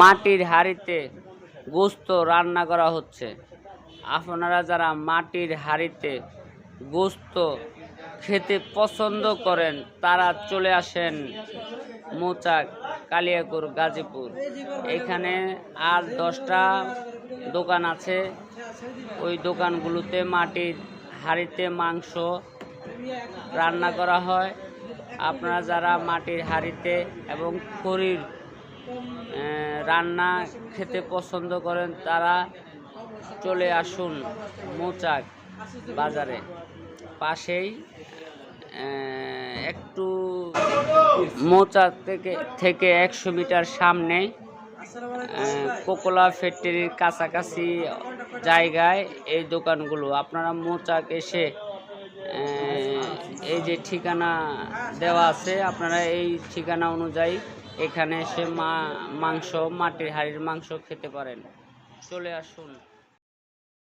মাটির হাঁড়িতে গোস্ত রান্না করা হচ্ছে। আপনারা যারা মাটির হাঁড়িতে গোস্ত খেতে পছন্দ করেন, তারা চলে আসেন মোচাক কালিয়াকুর গাজীপুর। এখানে আর দশটা দোকান আছে। ওই দোকানগুলোতে মাটির হাঁড়িতে মাংস রান্না করা হয়। আপনারা যারা মাটির হাড়িতে এবং খড়ির রান্না খেতে পছন্দ করেন, তারা চলে আসুন মোচাক বাজারে। পাশেই একটু মোচাক থেকে থেকে একশো মিটার সামনে কোকোলা ফ্যাক্টরির কাছাকাছি জায়গায় এই দোকানগুলো। আপনারা মোচাক এসে এই যে ঠিকানা দেওয়া আছে, আপনারা এই ঠিকানা অনুযায়ী এখানে এসে মা, মাংস, মাটির হাড়ির মাংস খেতে পারেন। চলে আসুন।